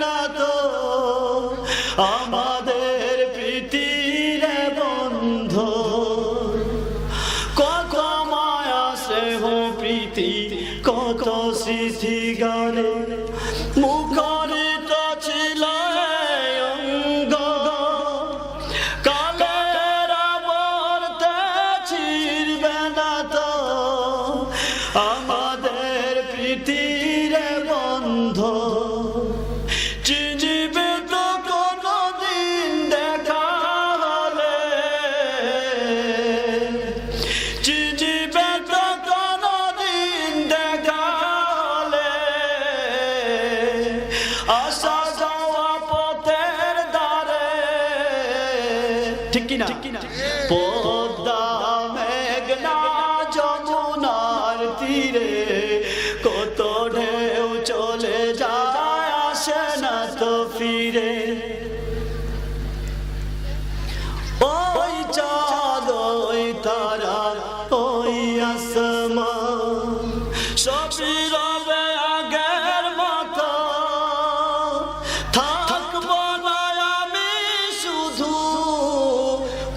না তো আমাদের প্রীতির বন্ধ। কত মায়া স্নেহ প্রীতি কত স্মৃতি গানে ঠিক কিনা? পদ্মা মেঘনা যমুনার তীরে কত ঢেউ চলে যায় আসে না তো ফিরে। ওই চাঁদ ওই তারা ওই আসমা